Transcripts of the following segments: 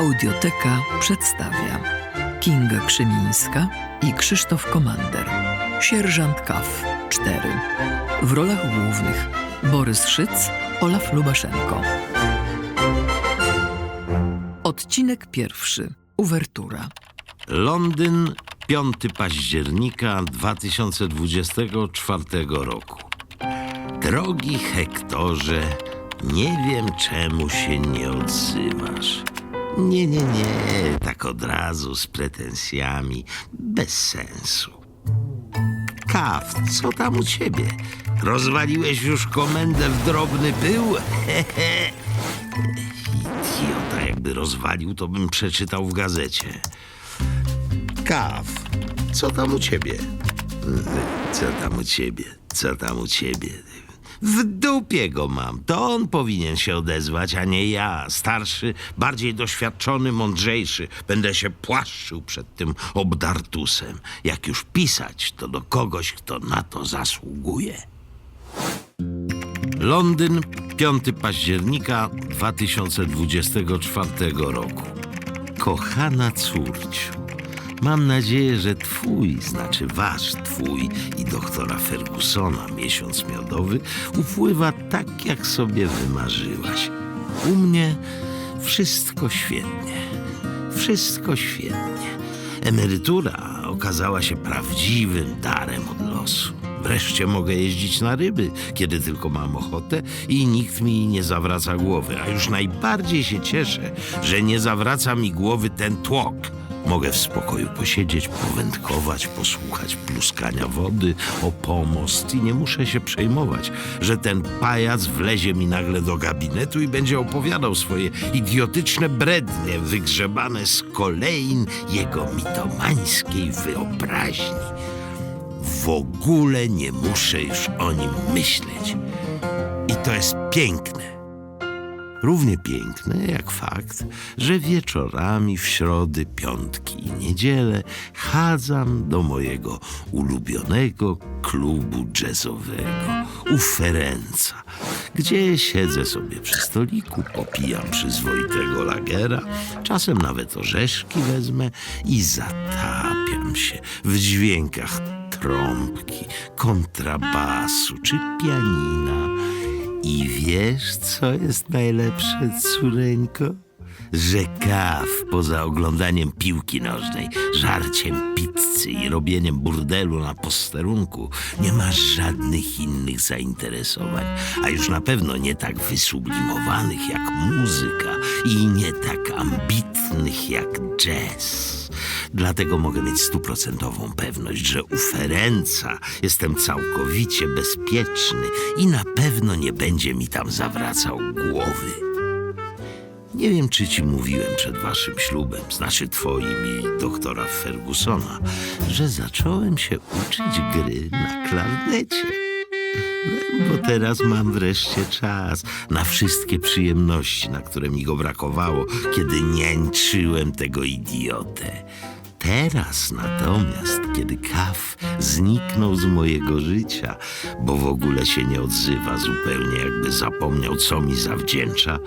Audioteka przedstawia Kinga Krzymińska i Krzysztof Komander. Sierżant Kaw 4. W rolach głównych Borys Szyc, Olaf Lubaszenko. Odcinek pierwszy. Uwertura. Londyn, 5 października 2024 roku. Drogi Hektorze, nie wiem czemu się nie odzywasz. Nie, nie, nie, tak od razu z pretensjami, bez sensu. Kaw, co tam u ciebie? Rozwaliłeś już komendę w drobny pył? Hehe. Idiota, jakby rozwalił, to bym przeczytał w gazecie. Kaw, co tam u ciebie? Co tam u ciebie? Co tam u ciebie? W dupie go mam. To on powinien się odezwać, a nie ja. Starszy, bardziej doświadczony, mądrzejszy. Będę się płaszczył przed tym obdartusem. Jak już pisać, to do kogoś, kto na to zasługuje. Londyn, 5 października 2024 roku. Kochana córciu, mam nadzieję, że twój, znaczy wasz twój i doktora Fergusona miesiąc miodowy upływa tak, jak sobie wymarzyłaś. U mnie wszystko świetnie. Wszystko świetnie. Emerytura okazała się prawdziwym darem od losu. Wreszcie mogę jeździć na ryby, kiedy tylko mam ochotę i nikt mi nie zawraca głowy. A już najbardziej się cieszę, że nie zawraca mi głowy ten tłok. Mogę w spokoju posiedzieć, powędkować, posłuchać pluskania wody o pomost i nie muszę się przejmować, że ten pajac wlezie mi nagle do gabinetu i będzie opowiadał swoje idiotyczne brednie wygrzebane z kolejn jego mitomańskiej wyobraźni. W ogóle nie muszę już o nim myśleć. I to jest piękne. Równie piękne jak fakt, że wieczorami w środy, piątki i niedzielę chadzam do mojego ulubionego klubu jazzowego u Ferenca, gdzie siedzę sobie przy stoliku, popijam przyzwoitego lagera, czasem nawet orzeszki wezmę i zatapiam się w dźwiękach trąbki, kontrabasu czy pianina. I wiesz, co jest najlepsze, córeńko? Że kaw poza oglądaniem piłki nożnej, żarciem pizzy i robieniem burdelu na posterunku nie ma żadnych innych zainteresowań, a już na pewno nie tak wysublimowanych jak muzyka i nie tak ambitnych jak jazz. Dlatego mogę mieć stuprocentową pewność, że u Ferenca jestem całkowicie bezpieczny i na pewno nie będzie mi tam zawracał głowy. Nie wiem, czy ci mówiłem przed waszym ślubem, znaczy twoim i doktora Fergusona, że zacząłem się uczyć gry na klarnecie. Bo teraz mam wreszcie czas na wszystkie przyjemności, na które mi go brakowało, kiedy niańczyłem tego idiotę. Teraz natomiast, kiedy Kaw zniknął z mojego życia, bo w ogóle się nie odzywa zupełnie, jakby zapomniał, co mi zawdzięcza,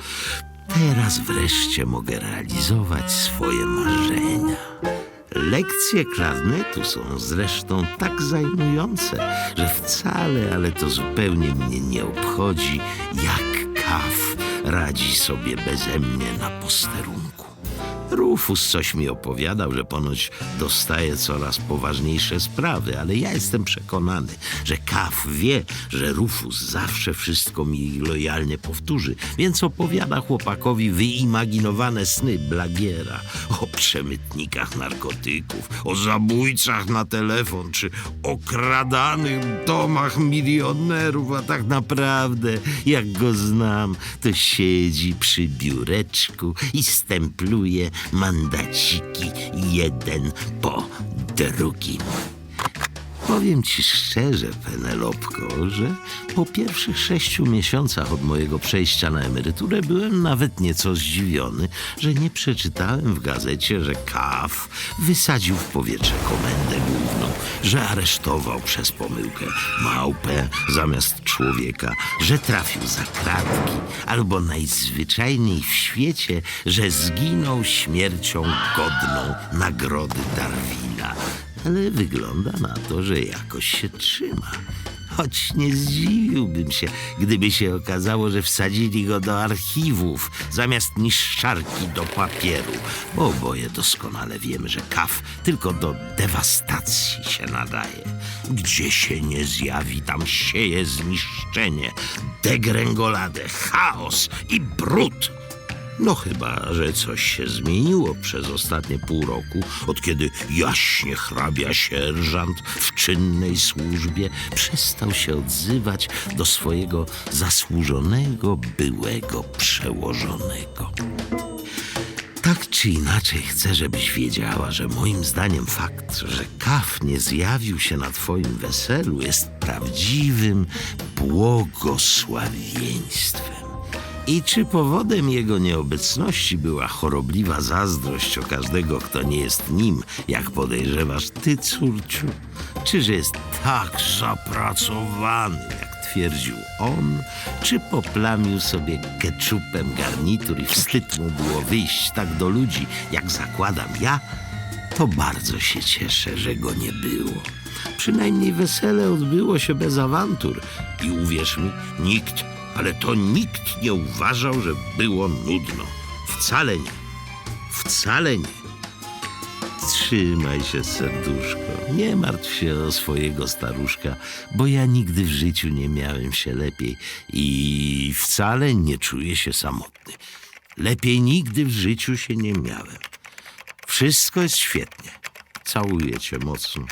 teraz wreszcie mogę realizować swoje marzenia. Lekcje klarnetu są zresztą tak zajmujące, że wcale, ale to zupełnie mnie nie obchodzi, jak Kaw radzi sobie beze mnie na posterunku. Rufus coś mi opowiadał, że ponoć dostaje coraz poważniejsze sprawy, ale ja jestem przekonany, że Kaf wie, że Rufus zawsze wszystko mi lojalnie powtórzy, więc opowiada chłopakowi wyimaginowane sny Blagiera o przemytnikach narkotyków, o zabójcach na telefon, czy okradanych domach milionerów, a tak naprawdę, jak go znam, to siedzi przy biureczku i stempluje mandaciki jeden po drugim. Powiem ci szczerze, Penelopko, że po pierwszych sześciu miesiącach od mojego przejścia na emeryturę byłem nawet nieco zdziwiony, że nie przeczytałem w gazecie, że KAF wysadził w powietrze komendę że aresztował przez pomyłkę małpę zamiast człowieka, że trafił za kratki, albo najzwyczajniej w świecie, że zginął śmiercią godną nagrody Darwina. Ale wygląda na to, że jakoś się trzyma. Choć nie zdziwiłbym się, gdyby się okazało, że wsadzili go do archiwów zamiast niszczarki do papieru, bo oboje doskonale wiemy, że kaw tylko do dewastacji się nadaje. Gdzie się nie zjawi, tam sieje zniszczenie, degręgoladę, chaos i brud. No chyba, że coś się zmieniło przez ostatnie pół roku, od kiedy jaśnie hrabia sierżant w czynnej służbie przestał się odzywać do swojego zasłużonego byłego przełożonego. Tak czy inaczej chcę, żebyś wiedziała, że moim zdaniem fakt, że Kaf nie zjawił się na twoim weselu jest prawdziwym błogosławieństwem. I czy powodem jego nieobecności była chorobliwa zazdrość o każdego, kto nie jest nim, jak podejrzewasz ty, córciu? Czy że jest tak zapracowany, jak twierdził on? Czy poplamił sobie keczupem garnitur i wstyd mu było wyjść tak do ludzi, jak zakładam ja? To bardzo się cieszę, że go nie było. Przynajmniej wesele odbyło się bez awantur. I uwierz mi, nikt, ale to nikt nie uważał, że było nudno. Wcale nie. Wcale nie. Trzymaj się, serduszko. Nie martw się o swojego staruszka, bo ja nigdy w życiu nie miałem się lepiej i wcale nie czuję się samotny. Lepiej nigdy w życiu się nie miałem. Wszystko jest świetnie. Całuję cię mocno.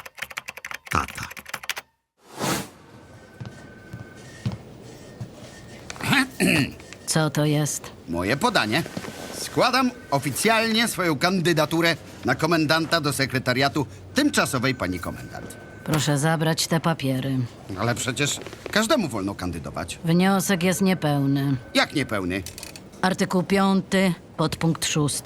Tata. Co to jest? Moje podanie. Składam oficjalnie swoją kandydaturę na komendanta do sekretariatu tymczasowej pani komendant. Proszę zabrać te papiery. Ale przecież każdemu wolno kandydować. Wniosek jest niepełny. Jak niepełny? Artykuł 5, podpunkt 6.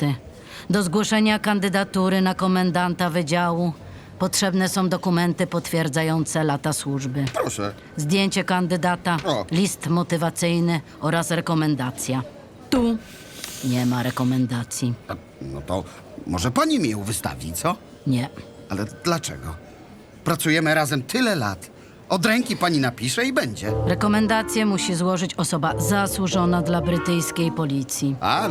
Do zgłoszenia kandydatury na komendanta wydziału potrzebne są dokumenty potwierdzające lata służby. Proszę. Zdjęcie kandydata, O. list motywacyjny oraz rekomendacja. Tu nie ma rekomendacji. A, No to może pani mi ją wystawi, co? Nie. Ale dlaczego? Pracujemy razem tyle lat. Od ręki pani napisze i będzie. Rekomendację musi złożyć osoba zasłużona dla brytyjskiej policji. A,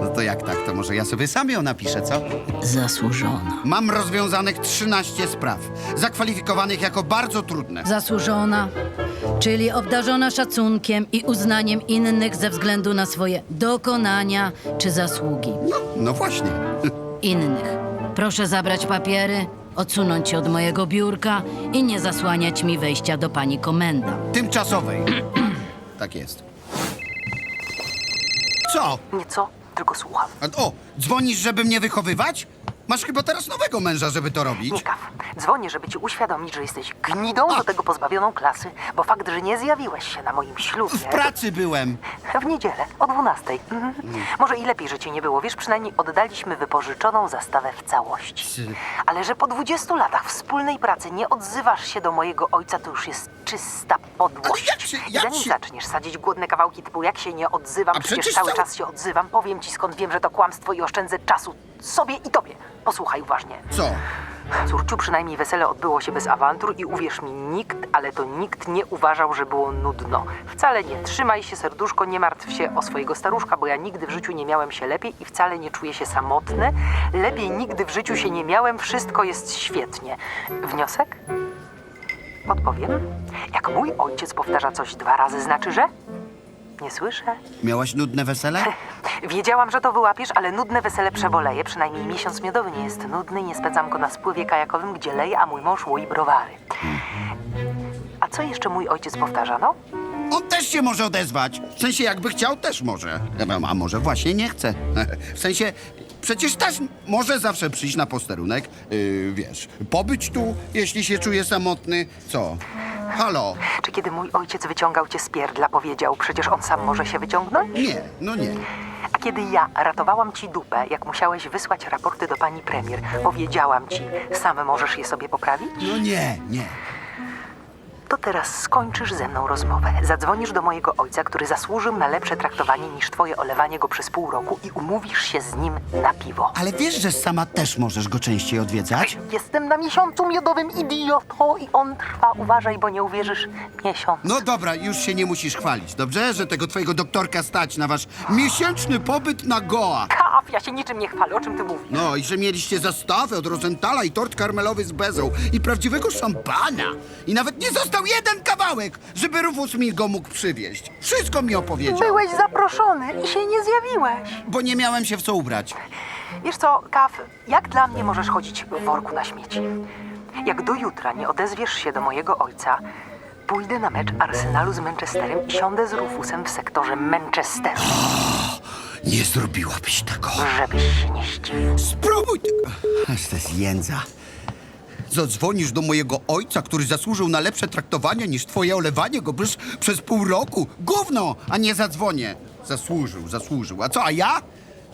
no to jak tak, to może ja sobie sam ją napiszę, co? Zasłużona. Mam rozwiązanych 13 spraw, zakwalifikowanych jako bardzo trudne. Zasłużona, czyli obdarzona szacunkiem i uznaniem innych ze względu na swoje dokonania czy zasługi. No, no właśnie. Innych. Proszę zabrać papiery, odsunąć się od mojego biurka i nie zasłaniać mi wejścia do pani komenda. Tymczasowej. tak jest. Co? Nie co, tylko słucham. A, O, dzwonisz, żeby mnie wychowywać? Masz chyba teraz nowego męża, żeby to robić. Nie kaw. Dzwonię, żeby ci uświadomić, że jesteś gnidą, do tego pozbawioną klasy, bo fakt, że nie zjawiłeś się na moim ślubie... W pracy byłem. W niedzielę, o 12. Mhm. Może i lepiej, że cię nie było. Wiesz, przynajmniej oddaliśmy wypożyczoną zastawę w całości. Ale że po 20 latach wspólnej pracy nie odzywasz się do mojego ojca, to już jest czysta podłość. Ale jak się- I jak zanim się- zaczniesz sadzić głodne kawałki typu jak się nie odzywam, A przecież, przecież cały cały- czas się odzywam, powiem ci skąd wiem, że to kłamstwo i oszczędzę czasu sobie i tobie. Posłuchaj uważnie. Co? Córciu, przynajmniej wesele odbyło się bez awantur i uwierz mi, nikt, ale to nikt nie uważał, że było nudno. Wcale nie. Trzymaj się, serduszko, nie martw się o swojego staruszka, bo ja nigdy w życiu nie miałem się lepiej i wcale nie czuję się samotny. Lepiej nigdy w życiu się nie miałem, wszystko jest świetnie. Wniosek? Odpowiem. Jak mój ojciec powtarza coś dwa razy, znaczy, że? Nie słyszę. Miałaś nudne wesele? Wiedziałam, że to wyłapiesz, ale nudne wesele przeboleje. Przynajmniej miesiąc miodowy nie jest nudny nie spędzam go na spływie kajakowym, gdzie leje, a mój mąż łoi browary. A co jeszcze mój ojciec powtarza, no? On też się może odezwać. W sensie, jakby chciał, też może. A może właśnie nie chce. W sensie, przecież też może zawsze przyjść na posterunek. Yy, wiesz, pobyć tu, jeśli się czuje samotny. Co? Halo? Czy kiedy mój ojciec wyciągał cię z pierdla, powiedział, przecież on sam może się wyciągnąć? Nie, no nie. A kiedy ja ratowałam ci dupę, jak musiałeś wysłać raporty do pani premier, powiedziałam ci, sam możesz je sobie poprawić? No nie, nie. To teraz skończysz ze mną rozmowę. Zadzwonisz do mojego ojca, który zasłużył na lepsze traktowanie niż twoje olewanie go przez pół roku i umówisz się z nim na piwo. Ale wiesz, że sama też możesz go częściej odwiedzać? Jestem na miesiącu miodowym idiotą i on trwa, uważaj, bo nie uwierzysz, miesiąc. No dobra, już się nie musisz chwalić, dobrze? Że tego twojego doktorka stać na wasz miesięczny pobyt na Goa. Kaf, ja się niczym nie chwalę, o czym ty mówisz? No i że mieliście zastawę od Rosenthala i tort karmelowy z bezą i prawdziwego szampana. I nawet nie został jeden kawałek, żeby Rufus mi go mógł przywieźć. Wszystko mi opowiedział, Byłeś zaproszony i się nie zjawiłeś. bo nie miałem się w co ubrać. Wiesz co, Kaf, jak dla mnie możesz chodzić w worku na śmieci? Jak do jutra nie odezwiesz się do mojego ojca, pójdę na mecz Arsenalu z Manchesterem i siądę z Rufusem w sektorze Manchesteru, Nie zrobiłabyś tego. żebyś się nie zdziwił. Spróbuj to jest jędza. Zadzwonisz do mojego ojca, który zasłużył na lepsze traktowanie niż twoje olewanie go przez, przez pół roku. Gówno, a nie zadzwonię. Zasłużył, zasłużył. A co, a ja?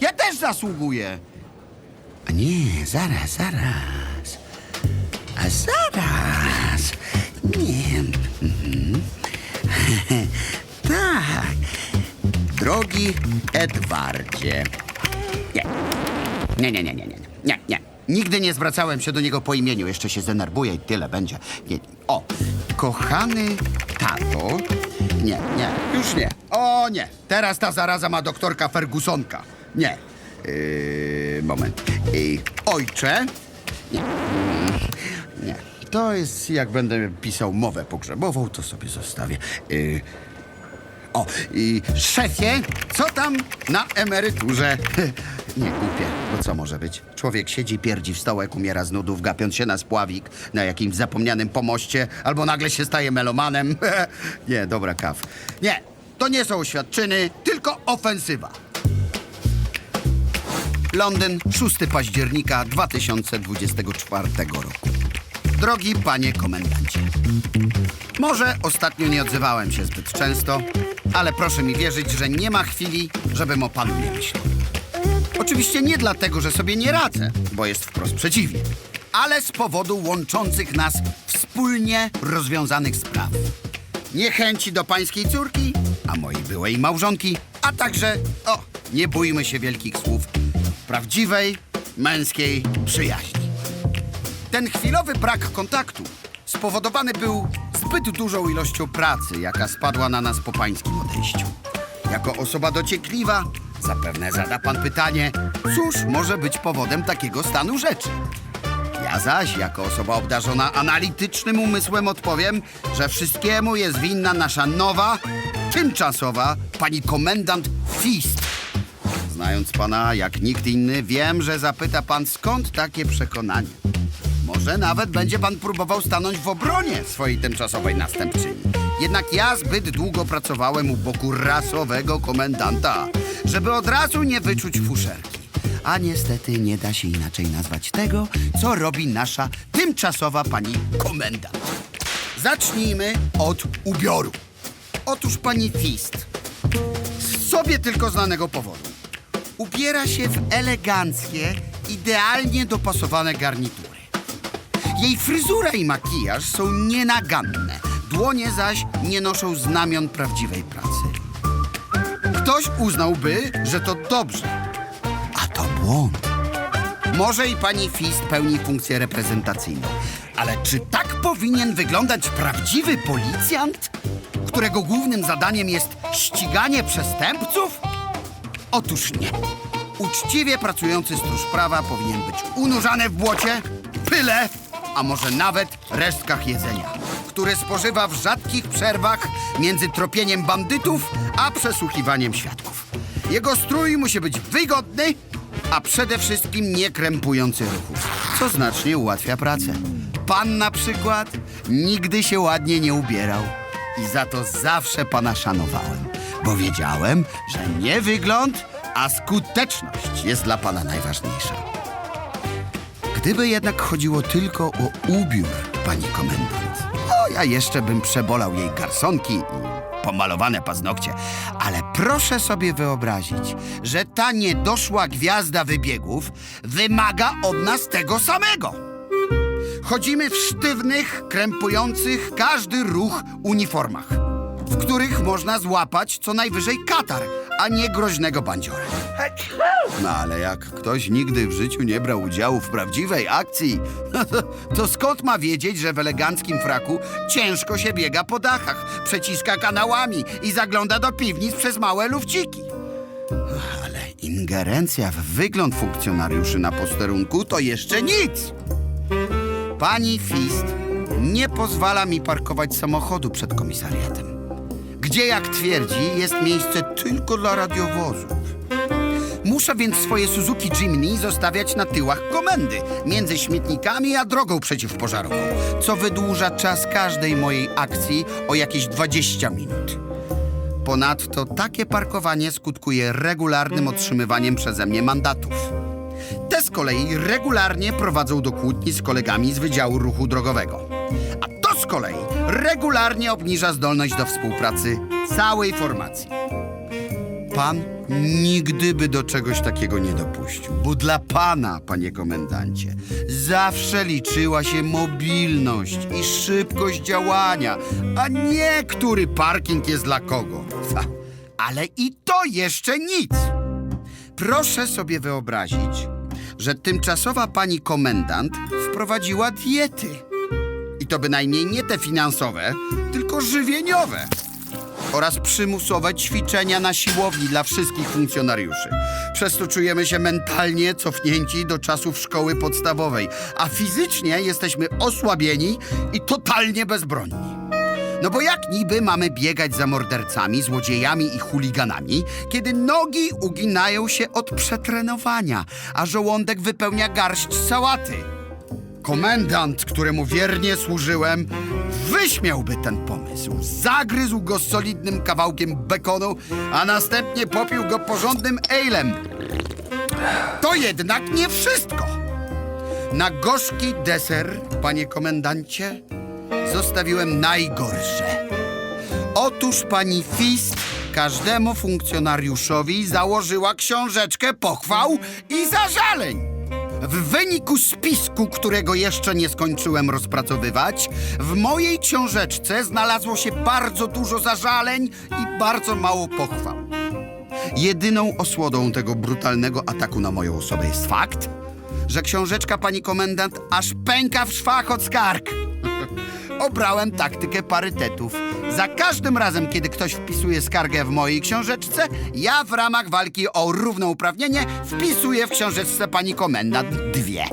Ja też zasługuję. A nie, zaraz, zaraz. A zaraz. Nie. Mhm. tak. Drogi Edwardzie. Nie. Nie, nie, nie, nie, nie, nie, nie. Nigdy nie zwracałem się do niego po imieniu. Jeszcze się zdenerwuję i tyle będzie. Nie. O, kochany tato. Nie, nie, już nie. O nie, teraz ta zaraza ma doktorka Fergusonka. Nie. Yy, moment. Yy, ojcze. Nie. Mm, Nie. To jest, jak będę pisał mowę pogrzebową, to sobie zostawię. Yy, o, i szefie, co tam na emeryturze? Nie głupie, bo co może być? Człowiek siedzi, pierdzi w stołek, umiera z nudów, gapiąc się na spławik na jakimś zapomnianym pomoście, albo nagle się staje melomanem. nie, dobra, kaw. Nie, to nie są oświadczyny, tylko ofensywa. Londyn, 6 października 2024 roku. Drogi panie komendancie. Może ostatnio nie odzywałem się zbyt często, ale proszę mi wierzyć, że nie ma chwili, żebym o panu nie myślał. Oczywiście nie dlatego, że sobie nie radzę, bo jest wprost przeciwnie, ale z powodu łączących nas wspólnie rozwiązanych spraw. Niechęci do pańskiej córki, a mojej byłej małżonki, a także, o, nie bójmy się wielkich słów, prawdziwej, męskiej przyjaźni. Ten chwilowy brak kontaktu spowodowany był zbyt dużą ilością pracy, jaka spadła na nas po pańskim odejściu. Jako osoba dociekliwa, zapewne zada pan pytanie, cóż może być powodem takiego stanu rzeczy? Ja zaś, jako osoba obdarzona analitycznym umysłem, odpowiem, że wszystkiemu jest winna nasza nowa, tymczasowa pani komendant Fist. Znając pana jak nikt inny, wiem, że zapyta pan skąd takie przekonanie. Może nawet będzie pan próbował stanąć w obronie swojej tymczasowej następczyni. Jednak ja zbyt długo pracowałem u boku rasowego komendanta, żeby od razu nie wyczuć fuszerki. A niestety nie da się inaczej nazwać tego, co robi nasza tymczasowa pani komendant. Zacznijmy od ubioru. Otóż pani Fist, z sobie tylko znanego powodu, ubiera się w eleganckie, idealnie dopasowane garnitury. Jej fryzura i makijaż są nienaganne, dłonie zaś nie noszą znamion prawdziwej pracy. Ktoś uznałby, że to dobrze, a to błąd. Może i pani Fist pełni funkcję reprezentacyjną, ale czy tak powinien wyglądać prawdziwy policjant, którego głównym zadaniem jest ściganie przestępców? Otóż nie. Uczciwie pracujący stróż prawa powinien być unurzany w błocie, pyle, a może nawet resztkach jedzenia, które spożywa w rzadkich przerwach między tropieniem bandytów a przesłuchiwaniem świadków. Jego strój musi być wygodny, a przede wszystkim nie krępujący ruchów, co znacznie ułatwia pracę. Pan na przykład nigdy się ładnie nie ubierał i za to zawsze pana szanowałem, bo wiedziałem, że nie wygląd, a skuteczność jest dla pana najważniejsza. Gdyby jednak chodziło tylko o ubiór, pani komendant. O, ja jeszcze bym przebolał jej garsonki i pomalowane paznokcie, ale proszę sobie wyobrazić, że ta niedoszła gwiazda wybiegów wymaga od nas tego samego. Chodzimy w sztywnych, krępujących każdy ruch uniformach, w których można złapać co najwyżej katar, a nie groźnego bandziora. No ale jak ktoś nigdy w życiu nie brał udziału w prawdziwej akcji, to skąd ma wiedzieć, że w eleganckim fraku ciężko się biega po dachach, przeciska kanałami i zagląda do piwnic przez małe lufciki? Ale ingerencja w wygląd funkcjonariuszy na posterunku to jeszcze nic. Pani Fist nie pozwala mi parkować samochodu przed komisariatem, gdzie, jak twierdzi, jest miejsce tylko dla radiowozów. Muszę więc swoje Suzuki Jimny zostawiać na tyłach komendy, między śmietnikami a drogą przeciwpożarową, co wydłuża czas każdej mojej akcji o jakieś 20 minut. Ponadto takie parkowanie skutkuje regularnym otrzymywaniem przeze mnie mandatów. Te z kolei regularnie prowadzą do kłótni z kolegami z Wydziału Ruchu Drogowego. A z kolei regularnie obniża zdolność do współpracy całej formacji. Pan nigdy by do czegoś takiego nie dopuścił, bo dla pana, panie komendancie, zawsze liczyła się mobilność i szybkość działania, a nie który parking jest dla kogo. Ale i to jeszcze nic. Proszę sobie wyobrazić, że tymczasowa pani komendant wprowadziła diety. To bynajmniej nie te finansowe, tylko żywieniowe. Oraz przymusowe ćwiczenia na siłowni dla wszystkich funkcjonariuszy. Przez to czujemy się mentalnie cofnięci do czasów szkoły podstawowej, a fizycznie jesteśmy osłabieni i totalnie bezbronni. No bo jak niby mamy biegać za mordercami, złodziejami i chuliganami, kiedy nogi uginają się od przetrenowania, a żołądek wypełnia garść sałaty? Komendant, któremu wiernie służyłem, wyśmiałby ten pomysł. Zagryzł go solidnym kawałkiem bekonu, a następnie popił go porządnym ejlem. To jednak nie wszystko. Na gorzki deser, panie komendancie, zostawiłem najgorsze. Otóż pani Fist każdemu funkcjonariuszowi założyła książeczkę pochwał i zażaleń. W wyniku spisku, którego jeszcze nie skończyłem rozpracowywać, w mojej książeczce znalazło się bardzo dużo zażaleń i bardzo mało pochwał. Jedyną osłodą tego brutalnego ataku na moją osobę jest fakt, że książeczka pani komendant aż pęka w szwach od skarg. Obrałem taktykę parytetów. Za każdym razem, kiedy ktoś wpisuje skargę w mojej książeczce, ja w ramach walki o równouprawnienie wpisuję w książeczce pani komendant dwie.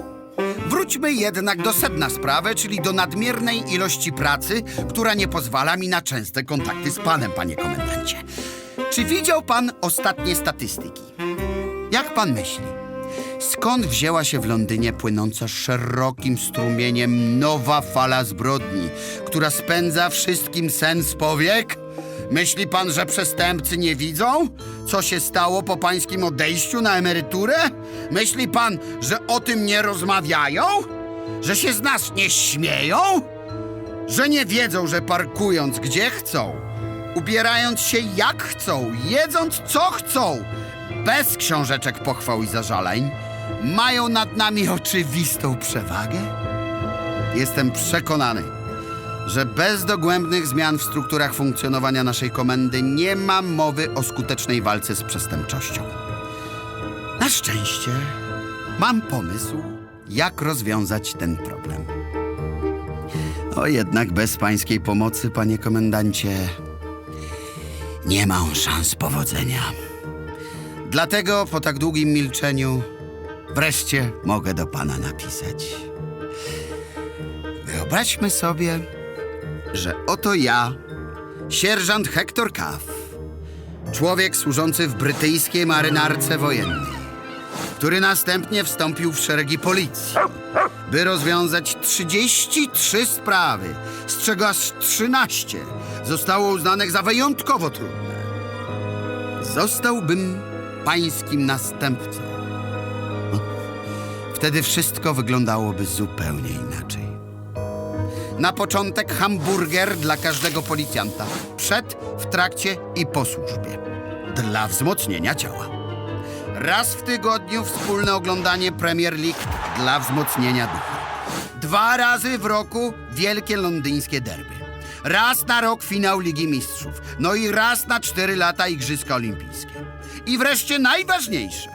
Wróćmy jednak do sedna sprawy, czyli do nadmiernej ilości pracy, która nie pozwala mi na częste kontakty z panem, panie komendancie. Czy widział pan ostatnie statystyki? Jak pan myśli? Skąd wzięła się w Londynie płynąca szerokim strumieniem nowa fala zbrodni, która spędza wszystkim sen z powiek? Myśli pan, że przestępcy nie widzą, co się stało po pańskim odejściu na emeryturę? Myśli pan, że o tym nie rozmawiają? Że się z nas nie śmieją? Że nie wiedzą, że parkując gdzie chcą, ubierając się jak chcą, jedząc co chcą, bez książeczek pochwał i zażaleń, mają nad nami oczywistą przewagę? Jestem przekonany, że bez dogłębnych zmian w strukturach funkcjonowania naszej komendy nie ma mowy o skutecznej walce z przestępczością. Na szczęście mam pomysł, jak rozwiązać ten problem. O jednak bez pańskiej pomocy, panie komendancie, nie mam szans powodzenia. Dlatego po tak długim milczeniu wreszcie mogę do pana napisać. Wyobraźmy sobie, że oto ja, sierżant Hector Caff, człowiek służący w brytyjskiej marynarce wojennej, który następnie wstąpił w szeregi policji, by rozwiązać 33 sprawy, z czego aż 13 zostało uznanych za wyjątkowo trudne. Zostałbym pańskim następcą. No, Wtedy wszystko wyglądałoby zupełnie inaczej. Na początek hamburger dla każdego policjanta. Przed, w trakcie i po służbie. Dla wzmocnienia ciała. Raz w tygodniu wspólne oglądanie Premier League dla wzmocnienia ducha. Dwa razy w roku wielkie londyńskie derby. Raz na rok finał Ligi Mistrzów. No i raz na cztery lata Igrzyska Olimpijskie. I wreszcie najważniejsze.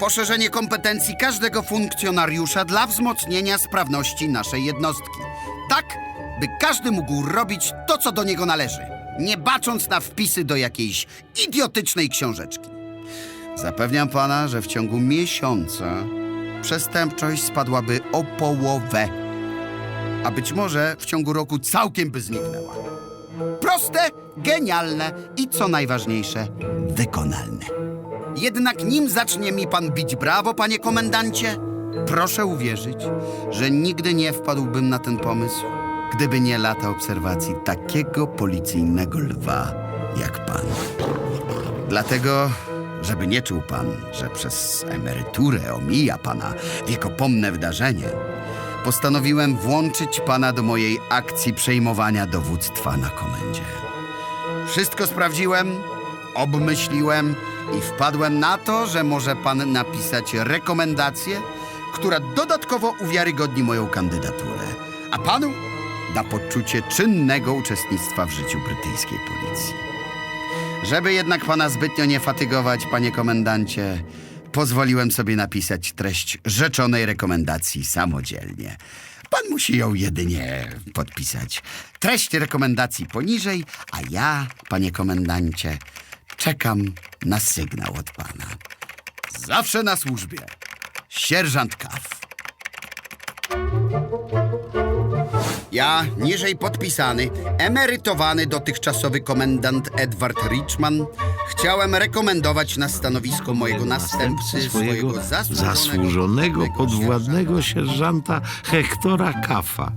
Poszerzenie kompetencji każdego funkcjonariusza dla wzmocnienia sprawności naszej jednostki. Tak, by każdy mógł robić to, co do niego należy, nie bacząc na wpisy do jakiejś idiotycznej książeczki. Zapewniam pana, że w ciągu miesiąca przestępczość spadłaby o połowę, a być może w ciągu roku całkiem by zniknęła. Proste, genialne i co najważniejsze, wykonalne. Jednak nim zacznie mi pan bić brawo, panie komendancie, proszę uwierzyć, że nigdy nie wpadłbym na ten pomysł, gdyby nie lata obserwacji takiego policyjnego lwa jak pan. Dlatego, żeby nie czuł pan, że przez emeryturę omija pana wiekopomne wydarzenie, postanowiłem włączyć pana do mojej akcji przejmowania dowództwa na komendzie. Wszystko sprawdziłem, obmyśliłem i wpadłem na to, że może pan napisać rekomendację, która dodatkowo uwiarygodni moją kandydaturę, a panu da poczucie czynnego uczestnictwa w życiu brytyjskiej policji. Żeby jednak pana zbytnio nie fatygować, panie komendancie, pozwoliłem sobie napisać treść rzeczonej rekomendacji samodzielnie. Pan musi ją jedynie podpisać. Treść rekomendacji poniżej, a ja, panie komendancie, czekam na sygnał od pana. Zawsze na służbie. Sierżant Kaw. Ja, niżej podpisany, emerytowany dotychczasowy komendant Edward Richman, chciałem rekomendować na stanowisko mojego następcy swojego zasłużonego, zasłużonego podwładnego sierżanta Hektora Kafa.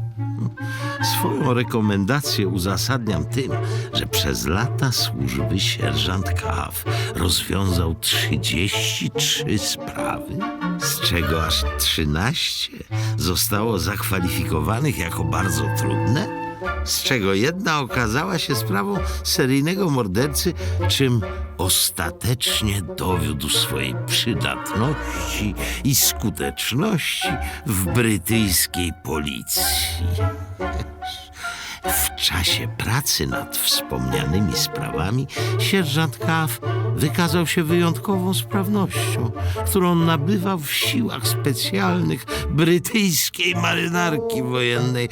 Swoją rekomendację uzasadniam tym, że przez lata służby sierżant Kaf rozwiązał 33 sprawy, z czego aż 13 zostało zakwalifikowanych jako bardzo trudne z czego jedna okazała się sprawą seryjnego mordercy, czym ostatecznie dowiódł swojej przydatności i skuteczności w brytyjskiej policji. W czasie pracy nad wspomnianymi sprawami sierżant Kaw wykazał się wyjątkową sprawnością, którą nabywał w siłach specjalnych brytyjskiej marynarki wojennej,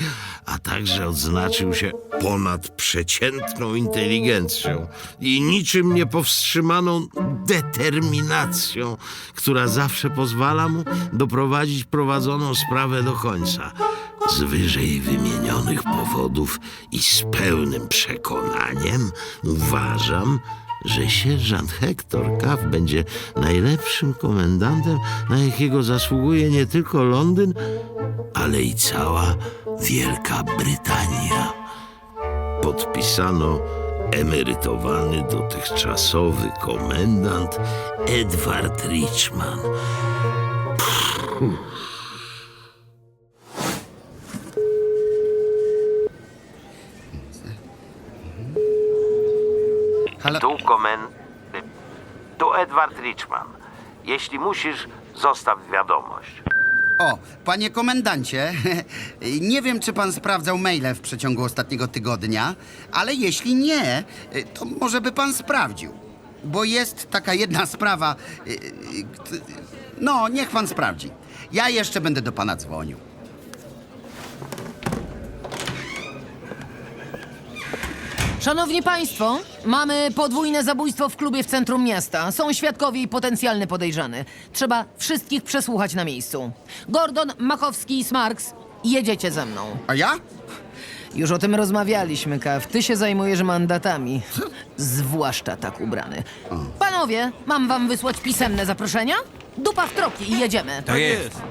a także odznaczył się ponadprzeciętną inteligencją i niczym niepowstrzymaną determinacją, która zawsze pozwala mu doprowadzić prowadzoną sprawę do końca. Z wyżej wymienionych powodów i z pełnym przekonaniem uważam, że sierżant Hektor Kaw będzie najlepszym komendantem, na jakiego zasługuje nie tylko Londyn, ale i cała Wielka Brytania. Podpisano emerytowany dotychczasowy komendant Edward Richman. Halo? Tu komen... Tu Edward Richman. Jeśli musisz, zostaw wiadomość. O, panie komendancie, nie wiem, czy pan sprawdzał maile w przeciągu ostatniego tygodnia, ale jeśli nie, to może by pan sprawdził. Bo jest taka jedna sprawa. y, y, No, niech pan sprawdzi. Ja jeszcze będę do pana dzwonił. Szanowni Państwo, mamy podwójne zabójstwo w klubie w centrum miasta. Są świadkowie i potencjalny podejrzany. Trzeba wszystkich przesłuchać na miejscu. Gordon, Machowski i Smarks, jedziecie ze mną. A ja? Już o tym rozmawialiśmy, Kaw. Ty się zajmujesz mandatami. Zwłaszcza tak ubrany. Panowie, mam wam wysłać pisemne zaproszenia? Dupa w tropki i jedziemy. To jest.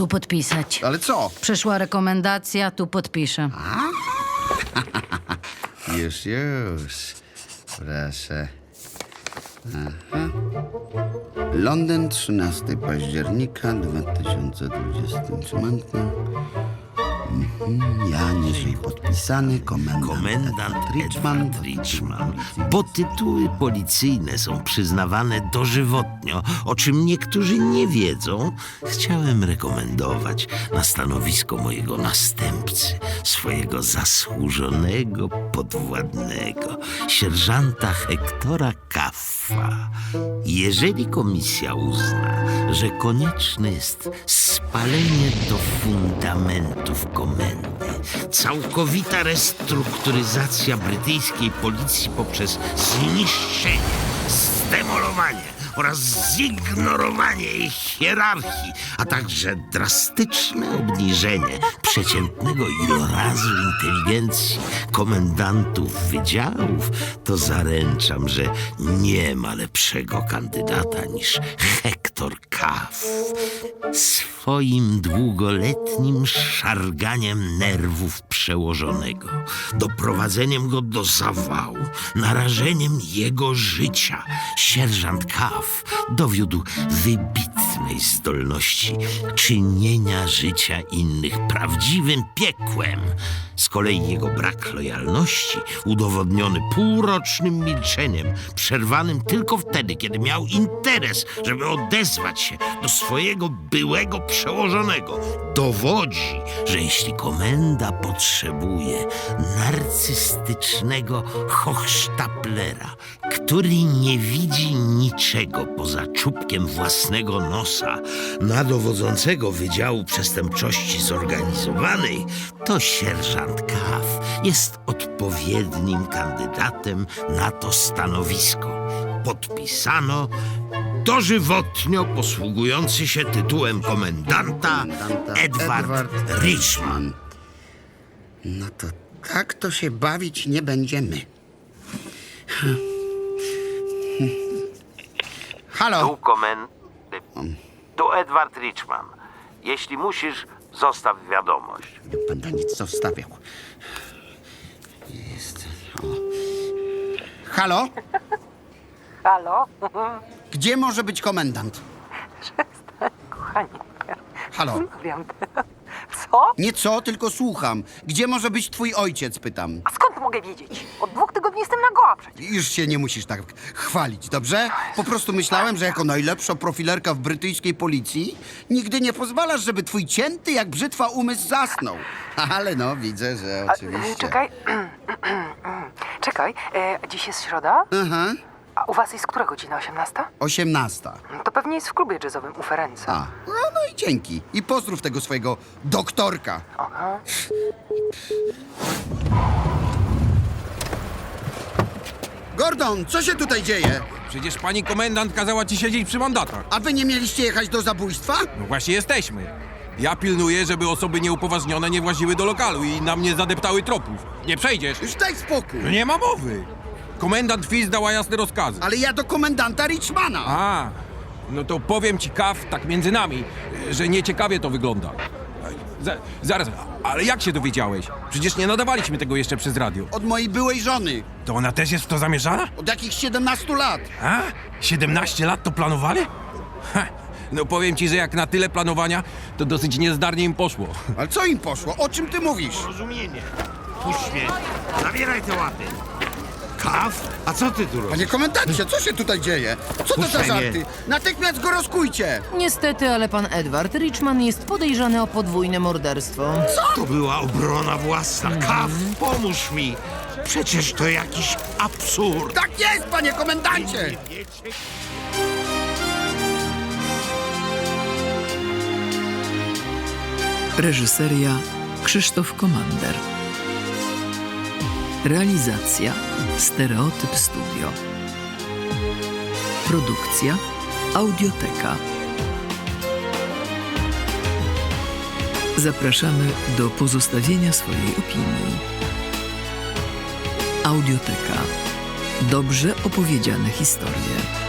Tu podpisać. Ale co? Przyszła rekomendacja, tu podpiszę. Już, już. Proszę. Londyn, 13 października 2020 mhm. Ja niżej podpisany, komendant, Komendant Richman. Richman. Bo tytuły policyjne są przyznawane dożywotnio, o czym niektórzy nie wiedzą, chciałem rekomendować na stanowisko mojego następcy, swojego zasłużonego podwładnego, sierżanta Hektora Jeżeli komisja uzna, że konieczne jest spalenie do fundamentów komendy, całkowita restrukturyzacja brytyjskiej policji poprzez zniszczenie, zdemolowanie oraz zignorowanie jej hierarchii, a także drastyczne obniżenie przeciętnego ilorazu inteligencji komendantów wydziałów, to zaręczam, że nie ma lepszego kandydata niż Hektor Kaff. Swoim długoletnim szarganiem nerwów przełożonego, doprowadzeniem go do zawału, narażeniem jego życia, sierżant Kaff dowiódł wybitnej zdolności czynienia życia innych prawdziwym piekłem. Z kolei jego brak lojalności, udowodniony półrocznym milczeniem, przerwanym tylko wtedy, kiedy miał interes, żeby odezwać się do swojego byłego przełożonego, dowodzi, że jeśli komenda potrzebuje narcystycznego hochsztaplera, który nie widzi niczego poza czubkiem własnego nosa, na dowodzącego Wydziału Przestępczości Zorganizowanej, to sierżant Kaw jest odpowiednim kandydatem na to stanowisko. Podpisano dożywotnio posługujący się tytułem komendanta Komendanta Edward, Richman. No to tak to się bawić nie będziemy. Halo? Tu komend... Tu Edward Richman. Jeśli musisz, zostaw wiadomość. Nie będę nic zostawiał. Jest. O. Halo? Halo? Gdzie może być komendant? Kochani, Halo? wiem. Co? Nie co, tylko słucham. Gdzie może być twój ojciec, pytam. A skąd mogę wiedzieć? Od dwóch tygodni jestem na goła przecież. Już się nie musisz tak chwalić, dobrze? Po prostu myślałem, że jako najlepsza profilerka w brytyjskiej policji nigdy nie pozwalasz, żeby twój cięty jak brzytwa umysł zasnął. Ale no, widzę, że A, oczywiście. Czekaj. Czekaj, e, dziś jest środa? Aha, A u was jest która godzina? 18? osiemnasta. No To pewnie jest w klubie jazzowym u Ferenca. A, no, no i dzięki. I pozdrów tego swojego doktorka. Aha. Gordon, co się tutaj dzieje? Przecież pani komendant kazała ci siedzieć przy mandatach. A wy nie mieliście jechać do zabójstwa? No właśnie jesteśmy. Ja pilnuję, żeby osoby nieupoważnione nie właziły do lokalu i na mnie zadeptały tropów. Nie przejdziesz. Już daj spokój. No nie ma mowy. Komendant Fizz dała jasne rozkazy. Ale ja do komendanta Richmana. A, no to powiem ci, Kaw, tak między nami, że nieciekawie to wygląda. Za, zaraz, ale jak się dowiedziałeś? Przecież nie nadawaliśmy tego jeszcze przez radio. Od mojej byłej żony. To ona też jest w to zamieszana? Od jakich 17 lat. A? 17 lat to planowali? Ha, no powiem ci, że jak na tyle planowania, to dosyć niezdarnie im poszło. Ale co im poszło? O czym ty mówisz? Rozumienie. Puść mnie. Zabieraj te łapy. Kaw? A co ty tu robisz? Panie komendancie, co się tutaj dzieje? Co to za Puszczaj mnie. żarty? Natychmiast go rozkujcie! Niestety, ale pan Edward Richman jest podejrzany o podwójne morderstwo. To była obrona własna. Kaw, pomóż mi. Przecież to jakiś absurd. Tak jest, panie komendancie! Reżyseria Krzysztof Komander. Realizacja Stereotyp Studio. Produkcja Audioteka. Zapraszamy do pozostawienia swojej opinii. Audioteka. Dobrze opowiedziane historie.